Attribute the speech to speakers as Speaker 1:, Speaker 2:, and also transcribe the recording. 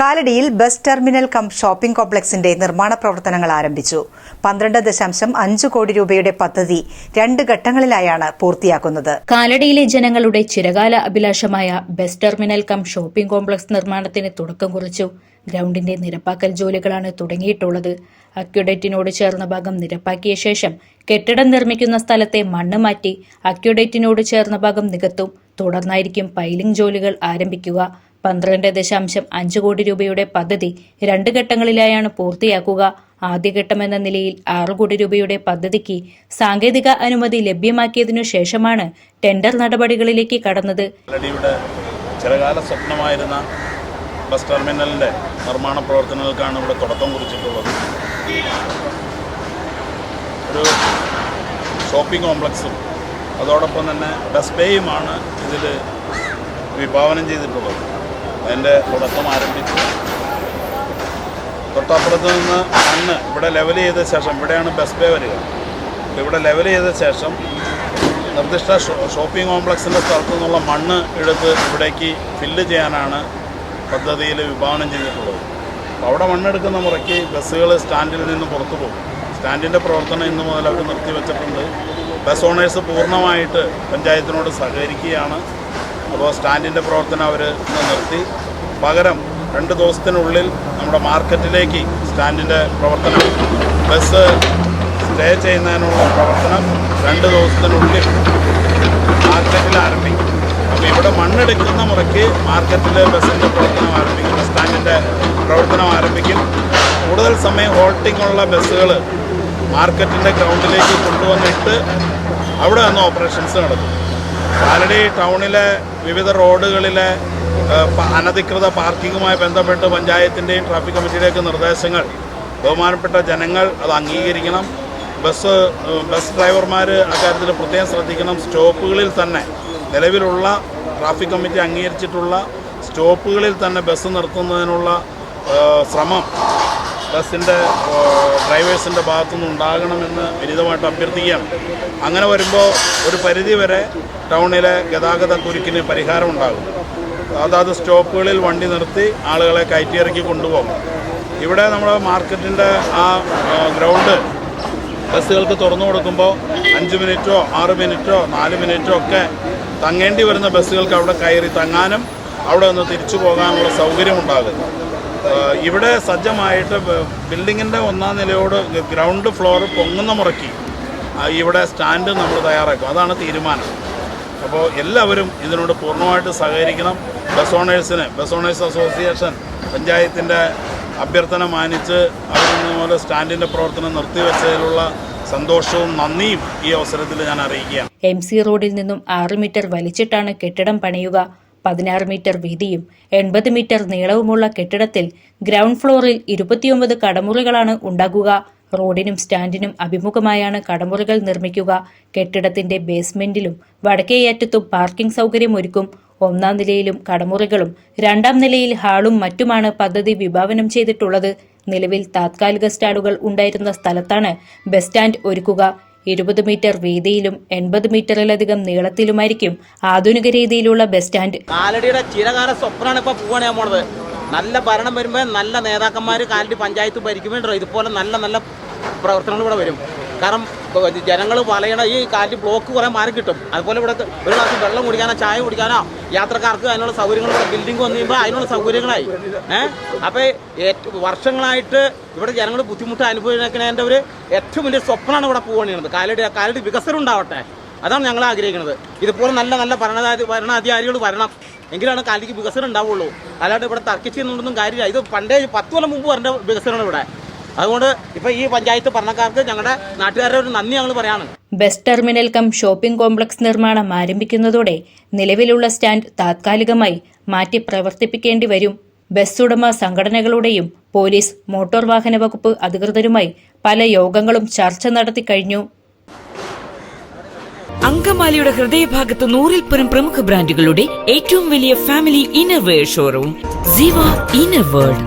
Speaker 1: കാലടിയിൽ bus terminal cum shopping കോംപ്ലക്സിന്റെ നിർമ്മാണ പ്രവർത്തനങ്ങൾ ആരംഭിച്ചു. പന്ത്രണ്ട് ദശാംശം അഞ്ച് കോടി രൂപയുടെ പദ്ധതി രണ്ട് ഘട്ടങ്ങളിലായാണ് പൂർത്തിയാക്കുന്നത്.
Speaker 2: കാലടിയിലെ ജനങ്ങളുടെ ചിരകാല അഭിലാഷമായ bus terminal cum shopping complex നിർമ്മാണത്തിന് തുടക്കം കുറിച്ചു. ഗ്രൗണ്ടിന്റെ നിരപ്പാക്കൽ ജോലികളാണ് തുടങ്ങിയിട്ടുള്ളത്. അക്യുഡേറ്റിനോട് ചേർന്ന ഭാഗം നിരപ്പാക്കിയ ശേഷം കെട്ടിടം നിർമ്മിക്കുന്ന സ്ഥലത്തെ മണ്ണ് മാറ്റി അക്യുഡേറ്റിനോട് ചേർന്ന ഭാഗം നികത്തും. തുടർന്നായിരിക്കും പൈലിംഗ് ജോലികൾ ആരംഭിക്കുക. പന്ത്രണ്ട് ദശാംശം അഞ്ച് കോടി രൂപയുടെ പദ്ധതി രണ്ട് ഘട്ടങ്ങളിലായാണ് പൂർത്തിയാക്കുക. ആദ്യഘട്ടമെന്ന നിലയിൽ ആറ് കോടി രൂപയുടെ പദ്ധതിക്ക് സാങ്കേതിക അനുമതി ലഭ്യമാക്കിയതിനു ശേഷമാണ് ടെൻഡർ നടപടികളിലേക്ക് കടന്നത്.
Speaker 3: ചിരകാല സ്വപ്നമായിരുന്ന ബസ് ടെർമിനലിന്റെ നിർമ്മാണ പ്രവർത്തനങ്ങൾക്കാണ് ഇവിടെ തുടക്കം കുറിച്ചിട്ടുള്ളത്. ഒരു ഷോപ്പിംഗ് കോംപ്ലക്സും അതോടൊപ്പം തന്നെ ബസ് ബേയുമാണ് ഇതിൽ വിഭാവനം ചെയ്തിട്ടുള്ളത്. അതിന്റെ തുടക്കം ആരംഭിച്ചു. തൊട്ടപ്പുറത്ത് നിന്ന് മണ്ണ് ഇവിടെ ലെവൽ ചെയ്ത ശേഷം ഇവിടെയാണ് ബസ് പേ വരിക. ഇവിടെ ലെവൽ ചെയ്ത ശേഷം നിർദ്ദിഷ്ട ഷോപ്പിംഗ് കോംപ്ലക്സിന്റെ സ്ഥലത്തു നിന്നുള്ള മണ്ണ് എടുത്ത് ഇവിടേക്ക് ഫില്ല് ചെയ്യാനാണ് പദ്ധതിയിൽ വിഭാവനം ചെയ്തിട്ടുള്ളത്. അപ്പോൾ അവിടെ മണ്ണെടുക്കുന്ന മുറയ്ക്ക് ബസ്സുകൾ സ്റ്റാൻഡിൽ നിന്ന് പുറത്തു പോകും. സ്റ്റാൻഡിന്റെ പ്രവർത്തനം ഇന്ന് മുതൽ അവർ നിർത്തിവെച്ചിട്ടുണ്ട്. Bus owners പൂർണമായിട്ട് പഞ്ചായത്തിനോട് സഹകരിക്കുകയാണ്. അപ്പോൾ സ്റ്റാൻഡിന്റെ പ്രവർത്തനം അവർ നിർത്തി. പകരം രണ്ട് ദിവസത്തിനുള്ളിൽ നമ്മുടെ മാർക്കറ്റിലേക്ക് സ്റ്റാൻഡിന്റെ പ്രവർത്തനം ബസ് സ്റ്റേ ചെയ്യുന്നതിനുള്ള പ്രവർത്തനം രണ്ട് ദിവസത്തിനുള്ളിൽ മാർക്കറ്റിൽ ആരംഭിക്കും. അപ്പോൾ ഇവിടെ മണ്ണെടുക്കുന്ന മുറയ്ക്ക് മാർക്കറ്റിൽ ബസ്സിന്റെ പ്രവർത്തനം ആരംഭിക്കും ബസ് സ്റ്റാൻഡിന്റെ പ്രവർത്തനം ആരംഭിക്കും. കൂടുതൽ സമയം ഹോൾട്ടിംഗ് ഉള്ള ബസ്സുകൾ മാർക്കറ്റിന്റെ ഗ്രൗണ്ടിലേക്ക് കൊണ്ടുവന്നിട്ട് അവിടെ നിന്ന് ഓപ്പറേഷൻസ് നടക്കും കാലടി ടൗണിലെ വിവിധ റോഡുകളിലെ അനധികൃത പാർക്കിങ്ങുമായി ബന്ധപ്പെട്ട് പഞ്ചായത്തിന്റെയും ട്രാഫിക് കമ്മിറ്റിയുടെയൊക്കെ നിർദ്ദേശങ്ങൾ. ബഹുമാനപ്പെട്ട ജനങ്ങൾ അത് അംഗീകരിക്കണം. ബസ് ബസ് ഡ്രൈവർമാർ അക്കാര്യത്തിൽ പ്രത്യേകം ശ്രദ്ധിക്കണം. സ്റ്റോപ്പുകളിൽ തന്നെ നിലവിലുള്ള ട്രാഫിക് കമ്മിറ്റി അംഗീകരിച്ചിട്ടുള്ള സ്റ്റോപ്പുകളിൽ തന്നെ ബസ് നിർത്തുന്നതിനുള്ള ശ്രമം ബസ്സിന്റെ ഡ്രൈവേഴ്സിന്റെ ഭാഗത്തുനിന്ന് ഉണ്ടാകണമെന്ന് വിനിതമായിട്ട് അഭ്യർത്ഥിക്കുകയാണ്. അങ്ങനെ വരുമ്പോൾ ഒരു പരിധി വരെ ടൗണിലെ ഗതാഗത കുരുക്കിന് പരിഹാരം ഉണ്ടാകും. അതാത് സ്റ്റോപ്പുകളിൽ വണ്ടി നിർത്തി ആളുകളെ കയറ്റിയിറക്കി കൊണ്ടുപോകും. ഇവിടെ നമ്മുടെ മാർക്കറ്റിന്റെ ആ ഗ്രൗണ്ട് ബസ്സുകൾക്ക് തുറന്നു കൊടുക്കുമ്പോൾ അഞ്ച് മിനിറ്റോ ആറ് മിനിറ്റോ നാല് മിനിറ്റോ ഒക്കെ തങ്ങേണ്ടി വരുന്ന ബസ്സുകൾക്ക് അവിടെ കയറി തങ്ങാനും അവിടെ നിന്ന് തിരിച്ചു പോകാനുള്ള സൗകര്യം ഏഹ് ഇവിടെ സജ്ജമായിട്ട് ബിൽഡിങ്ങിന്റെ ഒന്നാം നിലയോട് ഗ്രൗണ്ട് ഫ്ലോർ പൊങ്ങുന്ന മുറയ്ക്ക് ഇവിടെ സ്റ്റാൻഡ് നമ്മൾ തയ്യാറാക്കും. അതാണ് തീരുമാനം. അപ്പോൾ എല്ലാവരും ഇതിനോട് പൂർണമായിട്ട് സഹകരിക്കണം. ബസ് ഓണേഴ്സിന് ബസ് ഓണേഴ്സ് അസോസിയേഷൻ പഞ്ചായത്തിന്റെ അഭ്യർത്ഥന മാനിച്ച് അവർ പോലെ സ്റ്റാൻഡിന്റെ പ്രവർത്തനം നിർത്തിവെച്ചതിലുള്ള സന്തോഷവും നന്ദിയും ഈ അവസരത്തിൽ ഞാൻ അറിയിക്കുകയാണ്.
Speaker 2: എം സി റോഡിൽ നിന്നും ആറ് മീറ്റർ വലിച്ചിട്ടാണ് കെട്ടിടം പണിയുക. പതിനാറ് മീറ്റർ വീതിയും എൺപത് മീറ്റർ നീളവുമുള്ള കെട്ടിടത്തിൽ ഗ്രൗണ്ട് ഫ്ലോറിൽ ഇരുപത്തിയൊമ്പത് കടമുറികളാണ് ഉണ്ടാകുക റോഡിനും സ്റ്റാൻഡിനും അഭിമുഖമായാണ് കടമുറികൾ നിർമ്മിക്കുക. കെട്ടിടത്തിന്റെ ബേസ്മെന്റിലും വടക്കേയറ്റത്തും പാർക്കിംഗ് സൗകര്യം ഒരുക്കും. ഒന്നാം നിലയിലും കടമുറികളും രണ്ടാം നിലയിൽ ഹാളും മറ്റുമാണ് പദ്ധതി വിഭാവനം ചെയ്തിട്ടുള്ളത്. നിലവിൽ താത്കാലിക സ്റ്റാളുകൾ ഉണ്ടായിരുന്ന സ്ഥലത്താണ് ബസ് സ്റ്റാൻഡ് ഒരുക്കുക. ഇരുപത് മീറ്റർ വീതിയിലും എൺപത് മീറ്ററിലധികം നീളത്തിലുമായിരിക്കും ആധുനിക രീതിയിലുള്ള ബസ് സ്റ്റാൻഡ്.
Speaker 4: കാലടിയുടെ ചിരകാല സ്വപ്നമാണ് ഇപ്പോൾ പോവാണ് ഞാൻ പോണത്. നല്ല ഭരണം വരുമ്പോ നല്ല നേതാക്കന്മാർ കാലടി പഞ്ചായത്ത് ഭരിക്കുമ്പോഴോ ഇതുപോലെ നല്ല നല്ല പ്രവർത്തനങ്ങൾ ഇവിടെ വരും. കാരണം ജനങ്ങൾ പറയണ ഈ കാറ്റ് ബ്ലോക്ക് കുറേ മാറി കിട്ടും. അതുപോലെ ഇവിടെ ഒരു ഗ്ലാസ് വെള്ളം കുടിക്കാനോ ചായ കുടിക്കാനോ യാത്രക്കാർക്ക് അതിനുള്ള സൗകര്യങ്ങൾ ബിൽഡിംഗ് വന്നു കഴിയുമ്പോൾ അതിനുള്ള സൗകര്യങ്ങളായി. ഏഹ് അപ്പോൾ വർഷങ്ങളായിട്ട് ഇവിടെ ജനങ്ങൾ ബുദ്ധിമുട്ട് അനുഭവിക്കുന്നതിന്റെ ഒരു ഏറ്റവും വലിയ സ്വപ്നമാണ് ഇവിടെ പോകേണ്ടത് കാലടി കാലടി വികസനം ഉണ്ടാവട്ടെ. അതാണ് ഞങ്ങൾ ആഗ്രഹിക്കുന്നത്. ഇതുപോലെ നല്ല നല്ല ഭരണാധി ഭരണാധികാരികൾ വരണം. എങ്കിലാണ് കാലിക്ക് വികസനം ഉണ്ടാവുള്ളൂ. അല്ലാണ്ട് ഇവിടെ തർക്കിച്ചൊന്നും കാര്യമില്ല. ഇത് പണ്ടേ പത്ത് കൊല്ലം മുമ്പ് വരേണ്ട വികസനമാണ് ഇവിടെ. അതുകൊണ്ട് ഇപ്പൊ ഈ പഞ്ചായത്ത് ഭരണക്കാർക്ക് ഞങ്ങളുടെ നാട്ടുകാരുടെ ഒരു നന്ദി ഞങ്ങൾ പറയാണ്.
Speaker 2: Bus terminal cum shopping complex നിർമ്മാണം ആരംഭിക്കുന്നതോടെ നിലവിലുള്ള സ്റ്റാൻഡ് താത്കാലികമായി മാറ്റി പ്രവർത്തിപ്പിക്കേണ്ടി വരും. ബസ് ഉടമ സംഘടനകളുടെയും പോലീസ് മോട്ടോർ വാഹന വകുപ്പ് അധികൃതരുമായി പല യോഗങ്ങളും ചർച്ച നടത്തി കഴിഞ്ഞു.
Speaker 5: അങ്കമാലിയുടെ ഹൃദയഭാഗത്ത് നൂറിൽ പരം പ്രമുഖ ബ്രാൻഡുകളുടെ ഏറ്റവും വലിയ family innerwear showroom Ziva inner world